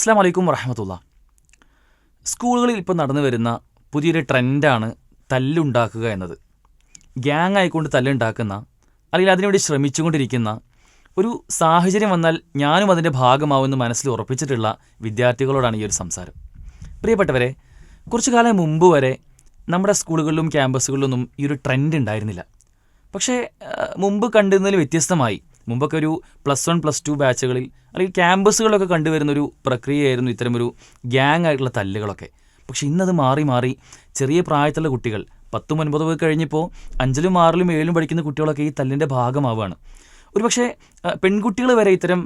അസ്സാം വലൈക്കും വറഹമത്തുള്ള. സ്കൂളുകളിൽ ഇപ്പോൾ നടന്നു വരുന്ന പുതിയൊരു ട്രെൻഡാണ് തല്ലുണ്ടാക്കുക എന്നത്. ഗ്യാങ് ആയിക്കൊണ്ട് തല്ലുണ്ടാക്കുന്ന അല്ലെങ്കിൽ അതിനുവേണ്ടി ശ്രമിച്ചുകൊണ്ടിരിക്കുന്ന ഒരു സാഹചര്യം വന്നാൽ ഞാനും അതിന്റെ ഭാഗമാവുമെന്ന് മനസ്സിൽ ഉറപ്പിച്ചിട്ടുള്ള വിദ്യാർത്ഥികളോടാണ് ഈ ഒരു സംസാരം. പ്രിയപ്പെട്ടവരെ കുറച്ചു കാലം മുമ്പ് വരെ നമ്മുടെ സ്കൂളുകളിലും ക്യാമ്പസുകളിലൊന്നും ഈ ഒരു ട്രെൻഡ് ഉണ്ടായിരുന്നില്ല. പക്ഷേ മുമ്പ് കണ്ടിരുന്നതിൽ വ്യത്യസ്തമായി മുമ്പൊക്കെ ഒരു പ്ലസ് വൺ പ്ലസ് ടു ബാച്ചുകളിൽ അല്ലെങ്കിൽ ക്യാമ്പസുകളിലൊക്കെ കണ്ടുവരുന്നൊരു പ്രക്രിയയായിരുന്നു ഇത്തരമൊരു ഗ്യാങ് ആയിട്ടുള്ള തല്ലുകളൊക്കെ. പക്ഷെ ഇന്നത് മാറി മാറി ചെറിയ പ്രായത്തിലുള്ള കുട്ടികൾ പത്തും ഒൻപതും കഴിഞ്ഞപ്പോൾ അഞ്ചിലും ആറിലും ഏഴിലും പഠിക്കുന്ന കുട്ടികളൊക്കെ ഈ തല്ലിന്റെ ഭാഗമാവുകയാണ് ഒരുപക്ഷെ പെൺകുട്ടികൾ വരെ ഇത്തരം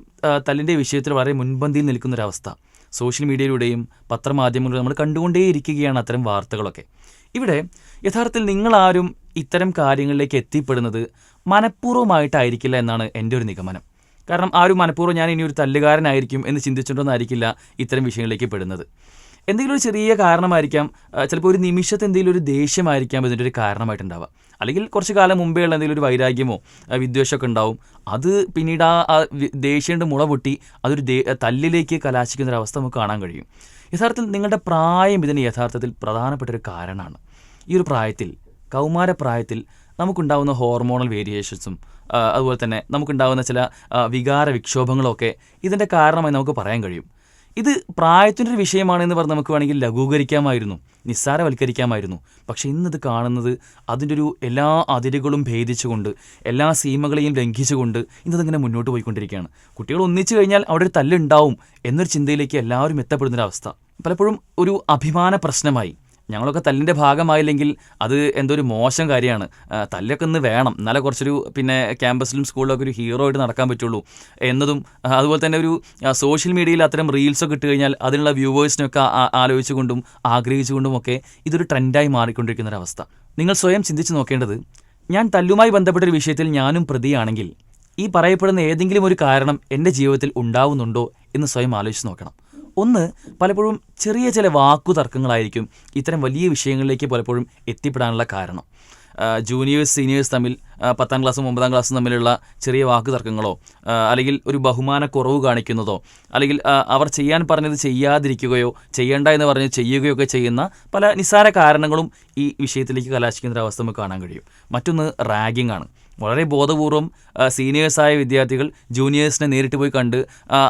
തല്ലിന്റെ വിഷയത്തിൽ വളരെ മുൻപന്തിയിൽ നിൽക്കുന്നൊരവസ്ഥ. സോഷ്യൽ മീഡിയയിലൂടെയും പത്രമാധ്യമങ്ങളിലൂടെ നമ്മൾ കണ്ടുകൊണ്ടേയിരിക്കുകയാണ് അത്തരം വാർത്തകളൊക്കെ. ഇവിടെ യഥാർത്ഥത്തിൽ നിങ്ങളാരും ഇത്തരം കാര്യങ്ങളിലേക്ക് എത്തിപ്പെടുന്നത് മനഃപൂർവമായിട്ടായിരിക്കില്ല എന്നാണ് എന്റെ ഒരു നിഗമനം. കാരണം ആരും മനഃപൂർവം ഞാൻ ഇനി ഒരു തല്ലുകാരനായിരിക്കും എന്ന് ചിന്തിച്ചുകൊണ്ടൊന്നായിരിക്കില്ല ഇത്തരം വിഷയങ്ങളിലേക്ക് പെടുന്നത്. എന്തെങ്കിലും ഒരു ചെറിയ കാരണമായിരിക്കാം ചിലപ്പോൾ ഒരു നിമിഷത്തെ എന്തെങ്കിലും ഒരു ദേഷ്യമായിരിക്കാം ഇതിന്റെ ഒരു കാരണമായിട്ടുണ്ടാവുക അല്ലെങ്കിൽ കുറച്ച് കാലം മുമ്പേ ഉള്ള എന്തെങ്കിലും ഒരു വൈരാഗ്യമോ വിദ്വേഷമൊക്കെ ഉണ്ടാവും. അത് പിന്നീട് ആ ദേഷ്യം മുള പൊട്ടി അതൊരു തല്ലിലേക്ക് കലാശിക്കുന്ന ഒരു അവസ്ഥ നമുക്ക് കാണാൻ കഴിയും. യഥാർത്ഥത്തിൽ നിങ്ങളുടെ പ്രായം ഇതിന് യഥാർത്ഥത്തിൽ പ്രധാനപ്പെട്ട ഒരു കാരണമാണ്. ഈ ഒരു പ്രായത്തിൽ കൗമാര പ്രായത്തിൽ നമുക്കുണ്ടാകുന്ന ഹോർമോണൽ വേരിയേഷൻസും അതുപോലെ തന്നെ നമുക്കുണ്ടാകുന്ന ചില വികാര വിക്ഷോഭങ്ങളൊക്കെ ഇതിന്റെ കാരണമായി നമുക്ക് പറയാൻ കഴിയും. ഇത് പ്രായത്തിന്റെ ഒരു വിഷയമാണെന്ന് പറഞ്ഞ് നമുക്ക് വേണമെങ്കിൽ ലഘൂകരിക്കാമായിരുന്നു നിസ്സാരവൽക്കരിക്കാമായിരുന്നു. പക്ഷേ ഇന്നത് കാണുന്നത് അതിന്റെ ഒരു എല്ലാ അതിരുകളും ഭേദിച്ചുകൊണ്ട് എല്ലാ സീമകളെയും ലംഘിച്ചുകൊണ്ട് ഇന്നതിങ്ങനെ മുന്നോട്ട് പോയിക്കൊണ്ടിരിക്കുകയാണ്. കുട്ടികൾ ഒന്നിച്ചു കഴിഞ്ഞാൽ അവിടെ ഒരു തല്ലുണ്ടാവും എന്നൊരു ചിന്തയിലേക്ക് എല്ലാവരും എത്തപ്പെടുന്നൊരവസ്ഥ. പലപ്പോഴും ഒരു അഭിമാന പ്രശ്നമായി. ഞങ്ങളൊക്കെ തല്ലിന്റെ ഭാഗമായില്ലെങ്കിൽ അത് എന്തോ ഒരു മോശം കാര്യമാണ്. തല്ലൊക്കെ ഒന്ന് വേണം. എന്നാലേ കുറച്ചൊരു പിന്നെ ക്യാമ്പസിലും സ്കൂളിലൊക്കെ ഒരു ഹീറോ ആയിട്ട് നടക്കാൻ പറ്റുള്ളൂ. എന്നതും അതുപോലെ തന്നെ ഒരു സോഷ്യൽ മീഡിയയിൽ അത്തരം റീൽസൊക്കെ ഇട്ട് കഴിഞ്ഞാൽ അതിനുള്ള വ്യൂവേഴ്സിനൊക്കെ ആലോചിച്ചുകൊണ്ടും ആഗ്രഹിച്ചുകൊണ്ടും ഒക്കെ ഇതൊരു ട്രെൻഡായി മാറിക്കൊണ്ടിരിക്കുന്ന ഒരു അവസ്ഥ നിങ്ങൾ സ്വയം ചിന്തിച്ച് നോക്കേണ്ടത് ഞാൻ തല്ലുമായി ബന്ധപ്പെട്ട ഒരു വിഷയത്തിൽ ഞാനും പ്രതിയാണെങ്കിൽ ഈ പറയപ്പെടുന്ന ഏതെങ്കിലും ഒരു കാരണം എന്റെ ജീവിതത്തിൽ ഉണ്ടാവുന്നുണ്ടോ എന്ന് സ്വയം ആലോചിച്ച് നോക്കണം. ഒന്ന് പലപ്പോഴും ചെറിയ ചില വാക്കുതർക്കങ്ങളായിരിക്കും ഇത്തരം വലിയ വിഷയങ്ങളിലേക്ക് പലപ്പോഴും എത്തിപ്പെടാനുള്ള കാരണം. ജൂനിയേഴ്സ് സീനിയേഴ്സ് തമ്മിൽ പത്താം ക്ലാസ്സും ഒമ്പതാം ക്ലാസ്സും തമ്മിലുള്ള ചെറിയ വാക്കുതർക്കങ്ങളോ തർക്കങ്ങളോ അല്ലെങ്കിൽ ഒരു ബഹുമാനക്കുറവ് കാണിക്കുന്നതോ അല്ലെങ്കിൽ അവർ ചെയ്യാൻ പറഞ്ഞത് ചെയ്യാതിരിക്കുകയോ ചെയ്യേണ്ട എന്ന് പറഞ്ഞ് ചെയ്യുകയോ ഒക്കെ ചെയ്യുന്ന പല നിസ്സാര കാരണങ്ങളും ഈ വിഷയത്തിലേക്ക് കലാശിക്കുന്ന അവസ്ഥ നമുക്ക് കാണാൻ കഴിയും. മറ്റൊന്ന് റാഗിംഗ് ആണ്. വളരെ ബോധപൂർവം ആ, സീനിയേഴ്സായ വിദ്യാർത്ഥികൾ ജൂനിയേഴ്സിനെ നേരിട്ട് പോയി കണ്ട്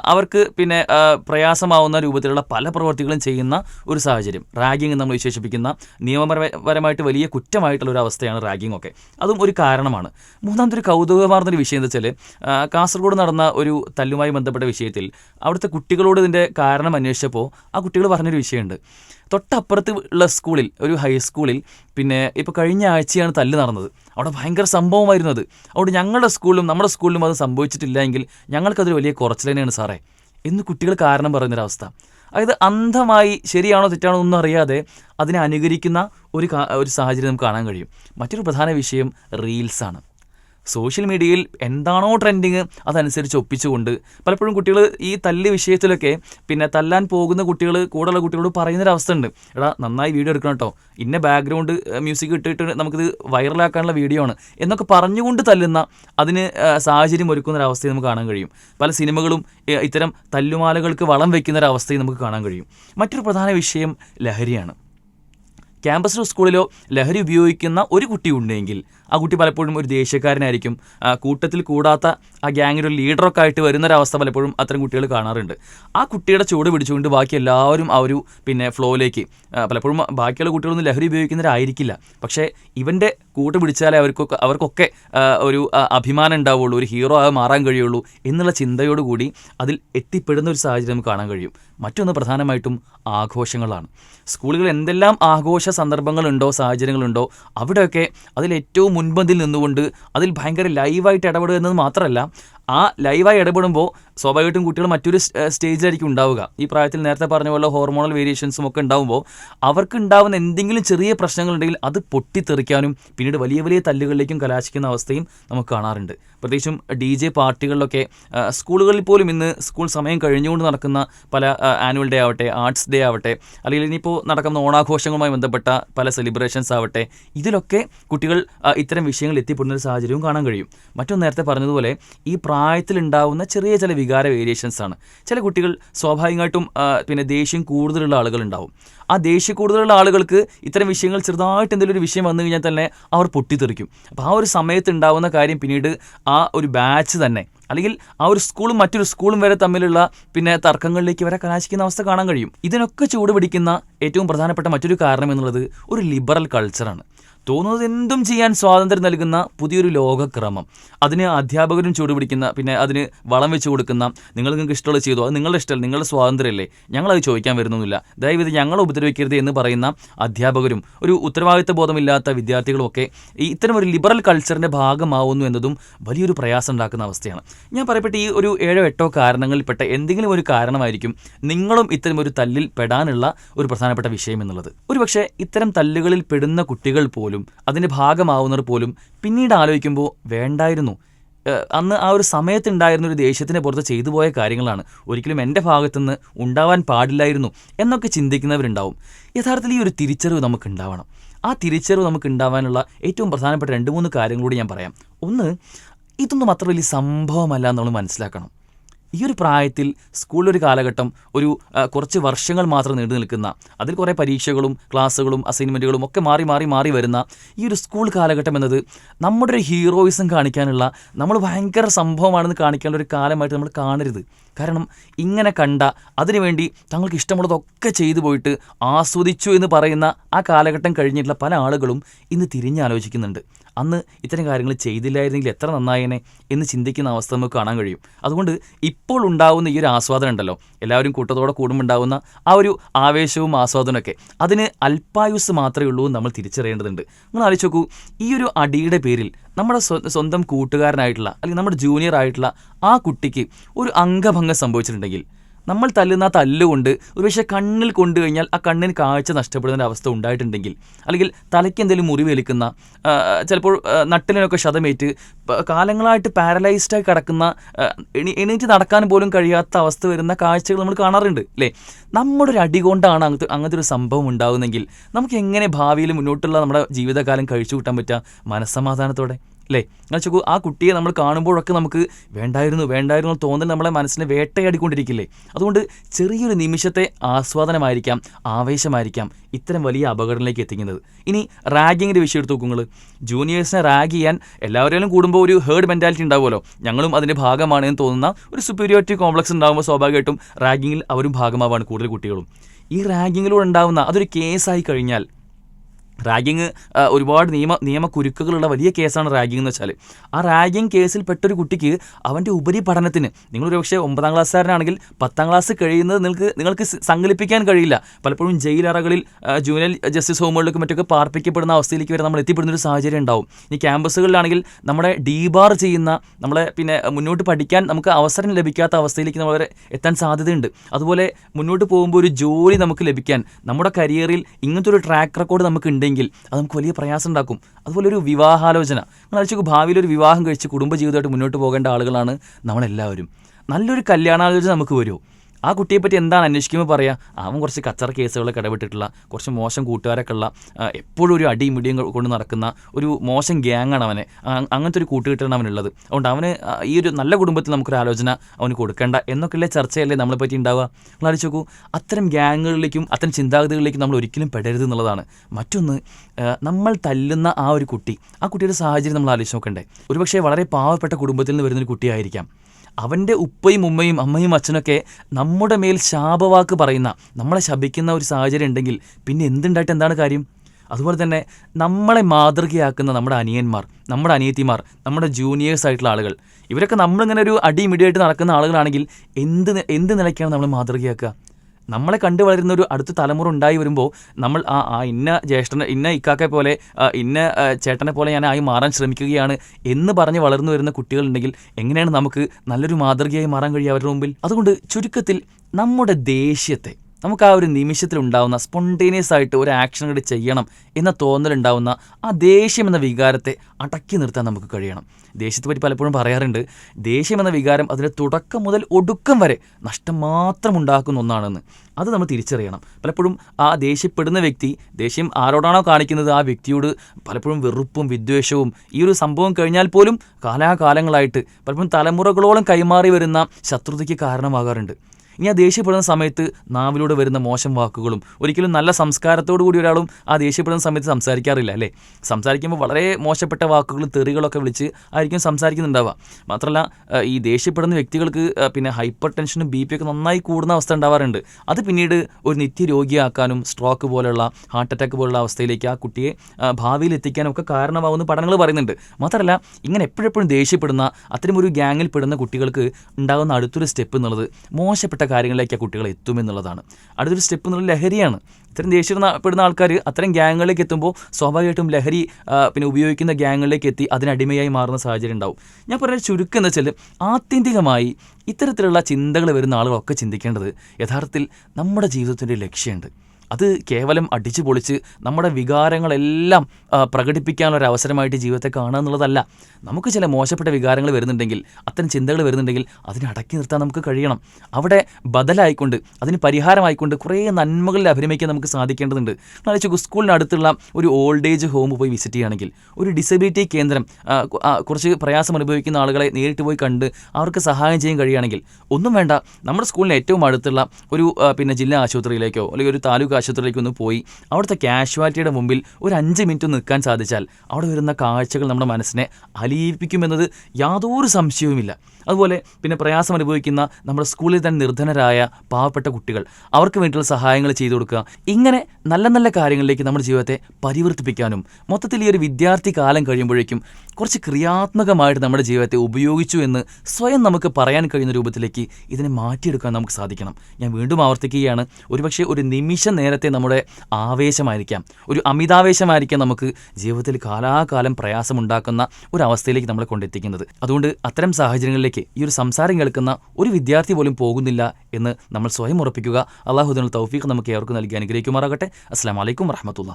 അവർക്ക് പിന്നെ പ്രയാസമാവുന്ന രൂപത്തിലുള്ള പല പ്രവർത്തികളും ചെയ്യുന്ന ഒരു സാഹചര്യം. റാഗിങ് നമ്മൾ വിശേഷിപ്പിക്കുന്ന നിയമപരപരമായിട്ട് വലിയ കുറ്റമായിട്ടുള്ള ഒരു അവസ്ഥയാണ് റാഗിങ് ഒക്കെ. അതും ഒരു കാരണമാണ്. മൂന്നാമത്തെ ഒരു കൗതുകമാർന്നൊരു വിഷയം എന്താ വെച്ചാൽ കാസർഗോഡ് നടന്ന ഒരു തല്ലുമായി ബന്ധപ്പെട്ട വിഷയത്തിൽ അവിടുത്തെ കുട്ടികളോട് ഇതിന്റെ കാരണം അന്വേഷിച്ചപ്പോൾ ആ കുട്ടികൾ പറഞ്ഞൊരു വിഷയമുണ്ട്. തൊട്ടപ്പുറത്ത് ഉള്ള സ്കൂളിൽ ഒരു ഹൈസ്കൂളിൽ പിന്നെ ഇപ്പോൾ കഴിഞ്ഞ ആഴ്ചയാണ് തല്ല് നടന്നത്. അവിടെ ഭയങ്കര സംഭവമായിരുന്നു അത് അതുകൊണ്ട് ഞങ്ങളുടെ സ്കൂളിലും നമ്മുടെ സ്കൂളിലും അത് സംഭവിച്ചിട്ടില്ല എങ്കിൽ ഞങ്ങൾക്കതൊരു വലിയ കുറച്ചിൽ തന്നെയാണ് സാറേ. എന്ന് കുട്ടികൾ കാരണം പറയുന്നൊരവസ്ഥ. അതായത് അന്ധമായി ശരിയാണോ തെറ്റാണോ ഒന്നും അറിയാതെ അതിനെ അനുകരിക്കുന്ന ഒരു ഒരു സാഹചര്യം നമുക്ക് കാണാൻ കഴിയും. മറ്റൊരു പ്രധാന വിഷയം റീൽസാണ് സോഷ്യൽ മീഡിയയിൽ എന്താണോ ട്രെൻഡിങ് അതനുസരിച്ച് ഒപ്പിച്ചുകൊണ്ട് പലപ്പോഴും കുട്ടികൾ ഈ തല്ല് വിഷയത്തിലൊക്കെ പിന്നെ തല്ലാൻ പോകുന്ന കുട്ടികൾ കൂടെയുള്ള കുട്ടികളോട് പറയുന്നൊരവസ്ഥ ഉണ്ട് എടാ നന്നായി വീഡിയോ എടുക്കണം കേട്ടോ ഇന്ന ബാക്ക്ഗ്രൗണ്ട് മ്യൂസിക് ഇട്ടിട്ട് നമുക്കിത് വൈറലാക്കാനുള്ള വീഡിയോ ആണ്. എന്നൊക്കെ പറഞ്ഞുകൊണ്ട് തല്ലുന്ന അതിന് സാഹചര്യം ഒരുക്കുന്ന ഒരു അവസ്ഥയും നമുക്ക് കാണാൻ കഴിയും. പല സിനിമകളും ഇത്തരം തല്ലുമാലകൾക്ക് വളം വയ്ക്കുന്ന അവസ്ഥയും നമുക്ക് കാണാൻ കഴിയും. മറ്റൊരു പ്രധാന വിഷയം ലഹരിയാണ്. ക്യാമ്പസിലോ സ്കൂളിലോ ലഹരി ഉപയോഗിക്കുന്ന ഒരു കുട്ടി ഉണ്ടെങ്കിൽ ആ കുട്ടി പലപ്പോഴും ഒരു ദേഷ്യക്കാരനായിരിക്കും. ആ കൂട്ടത്തിൽ കൂടാത്ത ആ ഗ്യാങ്ങിന്റെ ഒരു ലീഡറൊക്കെ ആയിട്ട് വരുന്നൊരവസ്ഥ പലപ്പോഴും അത്തരം കുട്ടികൾ കാണാറുണ്ട്. ആ കുട്ടിയുടെ ചൂട് പിടിച്ചുകൊണ്ട് ബാക്കി എല്ലാവരും ആ ഒരു പിന്നെ ഫ്ലോയിലേക്ക് പലപ്പോഴും ബാക്കിയുള്ള കുട്ടികളൊന്നും ലഹരി ഉപയോഗിക്കുന്നവരായിരിക്കില്ല. പക്ഷേ ഇവന്റെ കൂട്ട് പിടിച്ചാലേ അവർക്കൊക്കെ അവർക്കൊക്കെ ഒരു അഭിമാനം ഉണ്ടാവുള്ളൂ ഒരു ഹീറോ ആയി മാറാൻ കഴിയുള്ളൂ എന്നുള്ള ചിന്തയോടുകൂടി അതിൽ എത്തിപ്പെടുന്ന ഒരു സാഹചര്യം നമുക്ക് കാണാൻ കഴിയും. മറ്റൊന്ന് പ്രധാനമായിട്ടും ആഘോഷങ്ങളാണ്. സ്കൂളുകളിൽ എന്തെല്ലാം ആഘോഷ സന്ദർഭങ്ങളുണ്ടോ സാഹചര്യങ്ങളുണ്ടോ അവിടെയൊക്കെ അതിലേറ്റവും മുൻപന്തിൽ നിന്നുകൊണ്ട് അതിൽ ഭയങ്കര ലൈവായിട്ട് ഇടപെടുക എന്നത് മാത്രമല്ല ആ ലൈവായി ഇടപെടുമ്പോൾ സ്വാഭാവികമായിട്ടും കുട്ടികൾ മറ്റൊരു സ്റ്റേജിലായിരിക്കും ഉണ്ടാവുക. ഈ പ്രായത്തിൽ നേരത്തെ പറഞ്ഞ പോലെ ഹോർമോണൽ വേരിയേഷൻസും ഒക്കെ ഉണ്ടാകുമ്പോൾ അവർക്ക് ഉണ്ടാവുന്ന എന്തെങ്കിലും ചെറിയ പ്രശ്നങ്ങളുണ്ടെങ്കിൽ അത് പൊട്ടിത്തെറിക്കാനും പിന്നീട് വലിയ വലിയ തല്ലുകളിലേക്കും കലാശിക്കുന്ന അവസ്ഥയും നമുക്ക് കാണാറുണ്ട്. പ്രത്യേകിച്ചും ഡി ജെ പാർട്ടികളിലൊക്കെ സ്കൂളുകളിൽ പോലും ഇന്ന് സ്കൂൾ സമയം കഴിഞ്ഞുകൊണ്ട് നടക്കുന്ന പല ആനുവൽ ഡേ ആവട്ടെ ആർട്സ് ഡേ ആവട്ടെ അല്ലെങ്കിൽ ഇനിയിപ്പോൾ നടക്കുന്ന ഓണാഘോഷങ്ങളുമായി ബന്ധപ്പെട്ട പല സെലിബ്രേഷൻസ് ആവട്ടെ ഇതിലൊക്കെ കുട്ടികൾ ഇത്തരം വിഷയങ്ങൾ എത്തിപ്പെടുന്ന ഒരു സാഹചര്യവും കാണാൻ കഴിയും. മറ്റൊന്ന് നേരത്തെ പറഞ്ഞതുപോലെ ഈ പ്രായത്തിലുണ്ടാവുന്ന ചെറിയ ചില വികാര വേരിയേഷൻസ് ആണ്. ചില കുട്ടികൾ സ്വാഭാവികമായിട്ടും പിന്നെ ദേഷ്യം കൂടുതലുള്ള ആളുകളുണ്ടാവും ആ ദേഷ്യം കൂടുതലുള്ള ആളുകൾക്ക് ഇത്തരം വിഷയങ്ങൾ ചെറുതായിട്ട് എന്തെങ്കിലും ഒരു വിഷയം വന്നു കഴിഞ്ഞാൽ തന്നെ അവർ പൊട്ടിത്തെറിക്കും. അപ്പോൾ ആ ഒരു സമയത്ത് ഉണ്ടാവുന്ന കാര്യം പിന്നീട് ആ ഒരു ബാച്ച് തന്നെ അല്ലെങ്കിൽ ആ ഒരു സ്കൂളും മറ്റൊരു സ്കൂളും വരെ തമ്മിലുള്ള പിന്നെ തർക്കങ്ങളിലേക്ക് വരെ കലാശിക്കുന്ന അവസ്ഥ കാണാൻ കഴിയും. ഇതിനൊക്കെ ചൂടുപിടിക്കുന്ന ഏറ്റവും പ്രധാനപ്പെട്ട മറ്റൊരു കാരണം എന്നുള്ളത് ഒരു ലിബറൽ കൾച്ചറാണ് തോന്നുന്നത് എന്തും ചെയ്യാൻ സ്വാതന്ത്ര്യം നൽകുന്ന പുതിയൊരു ലോകക്രമം. അതിന് അധ്യാപകരും ചൂടുപിടിക്കുന്ന പിന്നെ അതിന് വളം വെച്ച് കൊടുക്കുന്ന നിങ്ങൾ നിങ്ങൾക്ക് ഇഷ്ടമുള്ള ചെയ്തു. അത് നിങ്ങളുടെ ഇഷ്ടമല്ല നിങ്ങളുടെ സ്വാതന്ത്ര്യമല്ലേ ഞങ്ങളത് ചോദിക്കാൻ വരുന്നൊന്നുമില്ല. ദയവിത് ഞങ്ങളെ ഉപദ്രവിക്കരുത് എന്ന് പറയുന്ന അധ്യാപകരും ഒരു ഉത്തരവാദിത്വ ബോധമില്ലാത്ത വിദ്യാർത്ഥികളുമൊക്കെ ഈ ഇത്തരം ഒരു ലിബറൽ കൾച്ചറിന്റെ ഭാഗമാവുന്നു എന്നതും വലിയൊരു പ്രയാസം ഉണ്ടാക്കുന്ന അവസ്ഥയാണ്. ഞാൻ പറയപ്പെട്ട ഈ ഒരു ഏഴോ എട്ടോ കാരണങ്ങളിൽപ്പെട്ട എന്തെങ്കിലും ഒരു കാരണമായിരിക്കും നിങ്ങളും ഇത്തരം ഒരു തല്ലിൽ പെടാനുള്ള ഒരു പ്രധാനപ്പെട്ട വിഷയം എന്നുള്ളത്. ഒരുപക്ഷെ ഇത്തരം തല്ലുകളിൽ പെടുന്ന കുട്ടികൾ പോലും അതിന്റെ ഭാഗമാവുന്നവർ പോലും പിന്നീട് ആലോചിക്കുമ്പോൾ വേണ്ടായിരുന്നു. അന്ന് ആ ഒരു സമയത്തുണ്ടായിരുന്ന ഒരു ദേഷ്യത്തിന് പുറത്ത് ചെയ്തു പോയ കാര്യങ്ങളാണ് ഒരിക്കലും എന്റെ ഭാഗത്തുനിന്ന് ഉണ്ടാവാൻ പാടില്ലായിരുന്നു എന്നൊക്കെ ചിന്തിക്കുന്നവരുണ്ടാവും. യഥാർത്ഥത്തിൽ ഈ ഒരു തിരിച്ചറിവ് നമുക്ക് ഉണ്ടാവണം ആ തിരിച്ചറിവ് നമുക്ക് ഉണ്ടാവാനുള്ള ഏറ്റവും പ്രധാനപ്പെട്ട രണ്ട് മൂന്ന് കാര്യങ്ങളോട് ഞാൻ പറയാം. ഒന്ന് ഇതൊന്നും അത്ര വലിയ സംഭവമല്ല എന്ന് നമ്മൾ മനസ്സിലാക്കണം. ഈ ഒരു പ്രായത്തിൽ സ്കൂളിലൊരു കാലഘട്ടം ഒരു കുറച്ച് വർഷങ്ങൾ മാത്രം നീണ്ടു നിൽക്കുന്ന അതിൽ കുറേ പരീക്ഷകളും ക്ലാസ്സുകളും അസൈൻമെന്റുകളും ഒക്കെ മാറി മാറി മാറി വരുന്ന ഈ ഒരു സ്കൂൾ കാലഘട്ടം എന്നത് നമ്മുടെ ഒരു ഹീറോയിസം കാണിക്കാനുള്ള നമ്മൾ ഭയങ്കര സംഭവമാണെന്ന് കാണിക്കാനുള്ള ഒരു കാലമായിട്ട് നമ്മൾ കാണരുത്. കാരണം ഇങ്ങനെ കണ്ട അതിനുവേണ്ടി തങ്ങൾക്ക് ഇഷ്ടമുള്ളതൊക്കെ ചെയ്തു പോയിട്ട് ആസ്വദിച്ചു എന്ന് പറയുന്ന ആ കാലഘട്ടം കഴിഞ്ഞിട്ടുള്ള പല ആളുകളും ഇന്ന് തിരിഞ്ഞാലോചിക്കുന്നുണ്ട്. അന്ന് ഇത്തരം കാര്യങ്ങൾ ചെയ്തില്ലായിരുന്നെങ്കിൽ എത്ര നന്നായേനെ എന്ന് ചിന്തിക്കുന്ന അവസ്ഥ നമുക്ക് കാണാൻ കഴിയും. അതുകൊണ്ട് ഇപ്പോൾ ഉണ്ടാവുന്ന ഈ ഒരു ആസ്വാദനം ഉണ്ടല്ലോ. എല്ലാവരും കൂട്ടത്തോടെ കൂടുമുണ്ടാവുന്ന ആ ഒരു ആവേശവും ആസ്വാദനമൊക്കെ അതിന് അല്പായുസ് മാത്രമേ ഉള്ളൂ നമ്മൾ തിരിച്ചറിയേണ്ടതുണ്ട്. നിങ്ങൾ ആലോചിച്ച് നോക്കൂ. ഈ ഒരു അടിയുടെ പേരിൽ നമ്മുടെ സ്വന്തം കൂട്ടുകാരനായിട്ടുള്ള അല്ലെങ്കിൽ നമ്മുടെ ജൂനിയർ ആയിട്ടുള്ള ആ കുട്ടിക്ക് ഒരു അംഗഭംഗം സംഭവിച്ചിട്ടുണ്ടെങ്കിൽ നമ്മൾ തല്ലുന്ന ആ തല്ലുകൊണ്ട് ഒരുപക്ഷെ കണ്ണിൽ കൊണ്ടു കഴിഞ്ഞാൽ ആ കണ്ണിന് കാഴ്ച നഷ്ടപ്പെടുന്ന അവസ്ഥ ഉണ്ടായിട്ടുണ്ടെങ്കിൽ അല്ലെങ്കിൽ തലയ്ക്ക് എന്തെങ്കിലും മുറിവേൽക്കുന്ന ചിലപ്പോൾ നട്ടിലിനൊക്കെ ക്ഷതമേറ്റ് കാലങ്ങളായിട്ട് പാരലൈസ്ഡായി കിടക്കുന്ന എണി എണീ എണീറ്റ് നടക്കാൻ പോലും കഴിയാത്ത അവസ്ഥ വരുന്ന കാഴ്ചകൾ നമ്മൾ കാണാറുണ്ട് അല്ലേ? നമ്മുടെ ഒരു അടി കൊണ്ടാണ് അങ്ങനത്തെ അങ്ങനത്തെ ഒരു സംഭവം ഉണ്ടാകുന്നെങ്കിൽ നമുക്ക് എങ്ങനെ ഭാവിയിൽ മുന്നോട്ടുള്ള നമ്മുടെ ജീവിതകാലം കഴിച്ചു കൂട്ടാൻ പറ്റുക? മനസ്സമാധാനത്തോടെ. അല്ലേ എന്നാൽ വെച്ചു ആ കുട്ടിയെ നമ്മൾ കാണുമ്പോഴൊക്കെ നമുക്ക് വേണ്ടായിരുന്നു വേണ്ടായിരുന്നു തോന്നൽ നമ്മളെ മനസ്സിനെ വേട്ടയാടിക്കൊണ്ടിരിക്കില്ലേ? അതുകൊണ്ട് ചെറിയൊരു നിമിഷത്തെ ആസ്വാദനമായിരിക്കാം ആവേശമായിരിക്കാം ഇത്തരം വലിയ അപകടങ്ങളിലേക്ക് എത്തിക്കുന്നത്. ഇനി റാഗിങ്ങിന്റെ വിഷയം എടുത്ത് നോക്കുങ്ങൾ ജൂനിയേഴ്സിനെ റാഗ് ചെയ്യാൻ എല്ലാവരെയും കൂടുമ്പോൾ ഒരു ഹേർഡ് മെന്റാലിറ്റി ഉണ്ടാവുമല്ലോ. ഞങ്ങളും അതിന്റെ ഭാഗമാണ് എന്ന് തോന്നുന്ന ഒരു സുപ്പീരിയോറിറ്റി കോംപ്ലക്സ് ഉണ്ടാകുമ്പോൾ സ്വാഭാവികമായിട്ടും റാഗിങ്ങിൽ അവരും ഭാഗമാവാണ് കൂടുതൽ കുട്ടികളും. ഈ റാഗിങ്ങിലൂടെ ഉണ്ടാവുന്ന അതൊരു കേസായി കഴിഞ്ഞാൽ റാഗിങ് ഒരുപാട് നിയമ നിയമക്കുരുക്കുകളുള്ള വലിയ കേസാണ് റാഗിങ് എന്ന് വെച്ചാൽ ആ റാഗിങ് കേസിൽ പെട്ടൊരു കുട്ടിക്ക് അവന്റെ ഉപരിപഠനത്തിന് നിങ്ങളൊരു പക്ഷേ ഒമ്പതാം ക്ലാസ്സുകാരനാണെങ്കിൽ പത്താം ക്ലാസ് കഴിയുന്നത് നിങ്ങൾക്ക് നിങ്ങൾക്ക് സങ്കല്പിക്കാൻ കഴിയില്ല. പലപ്പോഴും ജയിലറകളിൽ ജൂനിയർ ജസ്റ്റിസ് ഹോമുകളിലൊക്കെ മറ്റൊക്കെ പാർപ്പിക്കപ്പെടുന്ന അവസ്ഥയിലേക്ക് വരെ നമ്മൾ എത്തിപ്പെടുന്ന ഒരു സാഹചര്യം ഉണ്ടാവും. ഈ ക്യാമ്പസുകളിലാണെങ്കിൽ നമ്മുടെ ഡീബാർ ചെയ്യുന്ന നമ്മളെ പിന്നെ മുന്നോട്ട് പഠിക്കാൻ നമുക്ക് അവസരം ലഭിക്കാത്ത അവസ്ഥയിലേക്ക് നമ്മൾ എത്താൻ സാധ്യതയുണ്ട്. അതുപോലെ മുന്നോട്ട് പോകുമ്പോൾ ഒരു ജോലി നമുക്ക് ലഭിക്കാൻ നമ്മുടെ കരിയറിൽ ഇങ്ങനത്തെ ഒരു ട്രാക്ക് റെക്കോർഡ് നമുക്ക് ഉണ്ടെങ്കിൽ അത് നമുക്ക് വലിയ പ്രയാസം ഉണ്ടാക്കും. അതുപോലെ ഒരു വിവാഹാലോചന. നിങ്ങൾ ആലോചിച്ച് ഭാവിയിൽ ഒരു വിവാഹം കഴിച്ച് കുടുംബജീവിതമായിട്ട് മുന്നോട്ട് പോകേണ്ട ആളുകളാണ് നമ്മളെല്ലാവരും. നല്ലൊരു കല്യാണാലോചന നമുക്ക് വരുമോ? ആ കുട്ടിയെ പറ്റി എന്താണ് അന്വേഷിക്കുമ്പോൾ പറയാ? അവൻ കുറച്ച് കച്ചറ കേസുകളൊക്കെ ഇടപെട്ടിട്ടുള്ള കുറച്ച് മോശം കൂട്ടുകാരൊക്കെ ഉള്ള എപ്പോഴും ഒരു അടിയും ഇടിയും കൊണ്ട് നടക്കുന്ന ഒരു മോശം ഗ്യാങ്ങാണ് അവനെ. അങ്ങനത്തെ ഒരു കൂട്ടുകെട്ടാണ് അവനുള്ളത്. അതുകൊണ്ട് അവന് ഈ ഒരു നല്ല കുടുംബത്തിൽ നമുക്കൊരു ആലോചന അവന് കൊടുക്കേണ്ട എന്നൊക്കെയുള്ള ചർച്ചയല്ലേ നമ്മളെ പറ്റി ഉണ്ടാവുക? നിങ്ങൾ ആലോചിച്ച് നോക്കൂ അത്തരം ഗ്യാങ്ങുകളിലേക്കും അത്തരം ചിന്താഗതികളിലേക്കും നമ്മൾ ഒരിക്കലും പെടരുത് എന്നുള്ളതാണ്. മറ്റൊന്ന് നമ്മൾ തല്ലുന്ന ആ ഒരു കുട്ടി ആ കുട്ടിയുടെ സാഹചര്യം നമ്മൾ ആലോചിച്ച് നോക്കണ്ടേ. ഒരുപക്ഷെ വളരെ പാവപ്പെട്ട കുടുംബത്തിൽ നിന്ന് വരുന്നൊരു കുട്ടിയായിരിക്കാം. അവന്റെ ഉപ്പയും ഉമ്മയും അമ്മയും അച്ഛനൊക്കെ നമ്മുടെ മേൽ ശാപവാക്ക് പറയുന്ന നമ്മളെ ശപിക്കുന്ന ഒരു സാഹചര്യം ഉണ്ടെങ്കിൽ പിന്നെ എന്തുണ്ടായിട്ട് എന്താണ് കാര്യം? അതുപോലെ തന്നെ നമ്മളെ മാതൃകയാക്കുന്ന നമ്മുടെ അനിയന്മാർ നമ്മുടെ അനിയത്തിമാർ നമ്മുടെ ജൂനിയേഴ്സ് ആയിട്ടുള്ള ആളുകൾ ഇവരൊക്കെ നമ്മളിങ്ങനെ ഒരു അടിമിടിയായിട്ട് നടക്കുന്ന ആളുകളാണെങ്കിൽ എന്ത് എന്ത് നിലയ്ക്കാണ് നമ്മൾ മാതൃകയാക്കുക? നമ്മളെ കണ്ടു വളരുന്ന ഒരു അടുത്ത തലമുറ ഉണ്ടായി വരുമ്പോൾ നമ്മൾ ആ ആ ഇന്ന ജ്യേഷ്ഠനെ ഇന്ന ഇക്കാക്കെ പോലെ ഇന്ന ചേട്ടനെ പോലെ ഞാൻ ആയി മാറാൻ ശ്രമിക്കുകയാണ് എന്ന് പറഞ്ഞ് വളർന്നു വരുന്ന കുട്ടികളുണ്ടെങ്കിൽ എങ്ങനെയാണ് നമുക്ക് നല്ലൊരു മാതൃകയായി മാറാൻ കഴിയുക അവരുടെ മുമ്പിൽ? അതുകൊണ്ട് ചുരുക്കത്തിൽ നമ്മുടെ ദേഷ്യത്തെ നമുക്ക് ആ ഒരു നിമിഷത്തിൽ ഉണ്ടാവുന്ന സ്പോണ്ടേനിയസ് ആയിട്ട് ഒരു ആക്ഷൻ കൂടി ചെയ്യണം എന്ന തോന്നലുണ്ടാവുന്ന ആ ദേഷ്യം എന്ന വികാരത്തെ അടക്കി നിർത്താൻ നമുക്ക് കഴിയണം. ദേഷ്യത്തെ പറ്റി പലപ്പോഴും പറയാറുണ്ട്. ദേഷ്യം എന്ന വികാരം അതിന്റെ തുടക്കം മുതൽ ഒടുക്കം വരെ നഷ്ടം മാത്രം ഉണ്ടാക്കുന്ന ഒന്നാണെന്ന്. അത് നമ്മൾ തിരിച്ചറിയണം. പലപ്പോഴും ആ ദേഷ്യപ്പെടുന്ന വ്യക്തി ദേഷ്യം ആരോടാണോ കാണിക്കുന്നത് ആ വ്യക്തിയോട് പലപ്പോഴും വെറുപ്പും വിദ്വേഷവും ഈ ഒരു സംഭവം കഴിഞ്ഞാൽ പോലും കാലാകാലങ്ങളായിട്ട് പലപ്പോഴും തലമുറകളോളം കൈമാറി വരുന്ന ശത്രുതയ്ക്ക് കാരണമാകാറുണ്ട്. ഇനി ആ ദേഷ്യപ്പെടുന്ന സമയത്ത് നാവിലൂടെ വരുന്ന മോശം വാക്കുകളും ഒരിക്കലും നല്ല സംസ്കാരത്തോടു കൂടി ഒരാളും ആ ദേഷ്യപ്പെടുന്ന സമയത്ത് സംസാരിക്കാറില്ല അല്ലേ? സംസാരിക്കുമ്പോൾ വളരെ മോശപ്പെട്ട വാക്കുകളും തെറികളൊക്കെ വിളിച്ച് ആയിരിക്കും സംസാരിക്കുന്നുണ്ടാവുക. മാത്രമല്ല ഈ ദേഷ്യപ്പെടുന്ന വ്യക്തികൾക്ക് പിന്നെ ഹൈപ്പർ ടെൻഷനും ബി പി ഒക്കെ നന്നായി കൂടുന്ന അവസ്ഥ ഉണ്ടാവാറുണ്ട്. അത് പിന്നീട് ഒരു നിത്യരോഗിയാക്കാനും സ്ട്രോക്ക് പോലുള്ള ഹാർട്ട് അറ്റാക്ക് പോലുള്ള അവസ്ഥയിലേക്ക് ആ കുട്ടിയെ ഭാവിയിൽ എത്തിക്കാനും ഒക്കെ കാരണമാവുന്ന പഠനങ്ങൾ പറയുന്നുണ്ട്. മാത്രമല്ല ഇങ്ങനെ എപ്പോഴെപ്പോഴും ദേഷ്യപ്പെടുന്ന അത്തരം ഒരു ഗ്യാങ്ങിൽ പെടുന്ന കുട്ടികൾക്ക് ഉണ്ടാകുന്ന അടുത്തൊരു സ്റ്റെപ്പ് എന്നുള്ളത് മോശപ്പെട്ട കാര്യങ്ങളിലേക്ക് ആ കുട്ടികൾ എത്തുമെന്നുള്ളതാണ് അടുത്തൊരു സ്റ്റെപ്പ് എന്നുള്ള ലഹരിയാണ്. ഇത്തരം ദേഷ്യപ്പെടുന്ന ആൾക്കാർ അത്തരം ഗ്യാങ്ങുകളിലേക്ക് എത്തുമ്പോൾ സ്വാഭാവികമായിട്ടും ലഹരി പിന്നെ ഉപയോഗിക്കുന്ന ഗ്യാങ്ങുകളിലേക്ക് എത്തി അതിനടിമയായി മാറുന്ന സാഹചര്യം ഉണ്ടാവും. ഞാൻ പറയുന്ന ചുരുക്കം എന്ന് വെച്ചാൽ ആത്യന്തികമായി ഇത്തരത്തിലുള്ള ചിന്തകൾ വരുന്ന ആളുകളൊക്കെ ചിന്തിക്കേണ്ടത് യഥാർത്ഥത്തിൽ നമ്മുടെ ജീവിതത്തിന്റെ ലക്ഷ്യമുണ്ട്. അത് കേവലം അടിച്ചു പൊളിച്ച് നമ്മുടെ വികാരങ്ങളെല്ലാം പ്രകടിപ്പിക്കാനുള്ള ഒരു അവസരമായിട്ട് ജീവിതത്തെ കാണുക എന്നുള്ളതല്ല. നമുക്ക് ചില മോശപ്പെട്ട വികാരങ്ങൾ വരുന്നുണ്ടെങ്കിൽ അത്തരം ചിന്തകൾ വരുന്നുണ്ടെങ്കിൽ അതിനെ അടക്കി നിർത്താൻ നമുക്ക് കഴിയണം. അവിടെ ബദലായിക്കൊണ്ട് അതിന് പരിഹാരമായിക്കൊണ്ട് കുറേ നന്മകളിൽ അഭിനയിക്കാൻ നമുക്ക് സാധിക്കേണ്ടതുണ്ട്. ആലോചിച്ച് സ്കൂളിനടുത്തുള്ള ഒരു ഓൾഡ് ഏജ് ഹോം പോയി വിസിറ്റ് ചെയ്യുകയാണെങ്കിൽ ഒരു ഡിസബിലിറ്റി കേന്ദ്രം കുറച്ച് പ്രയാസം അനുഭവിക്കുന്ന ആളുകളെ നേരിട്ട് പോയി കണ്ട് അവർക്ക് സഹായം ചെയ്യാൻ കഴിയുകയാണെങ്കിൽ ഒന്നും വേണ്ട. നമ്മുടെ സ്കൂളിന് ഏറ്റവും അടുത്തുള്ള ഒരു പിന്നെ ജില്ലാ ആശുപത്രിയിലേക്കോ അല്ലെങ്കിൽ ഒരു താലൂക്ക് ആശുപത്രിയിലേക്കോ ഒന്ന് പോയി അവിടുത്തെ കാഷ്വാലിറ്റിയുടെ മുമ്പിൽ ഒരു അഞ്ച് മിനിറ്റ് നിൽക്കാൻ സാധിച്ചാൽ അവിടെ വരുന്ന കാഴ്ചകൾ നമ്മുടെ മനസ്സിനെ അലിയിപ്പിക്കുമെന്നത് യാതൊരു സംശയവുമില്ല. അതുപോലെ പിന്നെ പ്രയാസം അനുഭവിക്കുന്ന നമ്മുടെ സ്കൂളിൽ തന്നെ നിർധനരായ പാവപ്പെട്ട കുട്ടികൾ അവർക്ക് വേണ്ടിയുള്ള സഹായങ്ങൾ ചെയ്തു കൊടുക്കുക. ഇങ്ങനെ നല്ല നല്ല കാര്യങ്ങളിലേക്ക് നമ്മുടെ ജീവിതത്തെ പരിവർത്തിപ്പിക്കാനും മൊത്തത്തിൽ ഈ ഒരു വിദ്യാർത്ഥി കാലം കഴിയുമ്പോഴേക്കും കുറച്ച് ക്രിയാത്മകമായിട്ട് നമ്മുടെ ജീവിതത്തെ ഉപയോഗിച്ചു എന്ന് സ്വയം നമുക്ക് പറയാൻ കഴിയുന്ന രൂപത്തിലേക്ക് ഇതിനെ മാറ്റിയെടുക്കാൻ നമുക്ക് സാധിക്കണം. ഞാൻ വീണ്ടും ആവർത്തിക്കുകയാണ്. ഒരുപക്ഷെ ഒരു നിമിഷ നേരത്തെ നമ്മുടെ ആവേശമായിരിക്കാം. ഒരു അമിതാവേശമായിരിക്കാം നമുക്ക് ജീവിതത്തിൽ കാലാകാലം പ്രയാസമുണ്ടാക്കുന്ന ഒരു അവസ്ഥയിലേക്ക് നമ്മളെ കൊണ്ടെത്തിക്കുന്നത്. അതുകൊണ്ട് അത്തരം സാഹചര്യങ്ങളിലേക്ക് ഈ ഒരു സംസാരം കേൾക്കുന്ന ഒരു വിദ്യാർത്ഥി പോലും പോകുന്നില്ല എന്ന് നമ്മൾ സ്വയം ഉറപ്പിക്കുക. അള്ളാഹുദിനുള്ള തൗഫീഖ് നമുക്ക് ഏവർക്ക് നൽകി അനുഗ്രഹിക്കുമാറാകട്ടെ. അസ്സാം വലൈക്കും വറഹമത്തുള്ള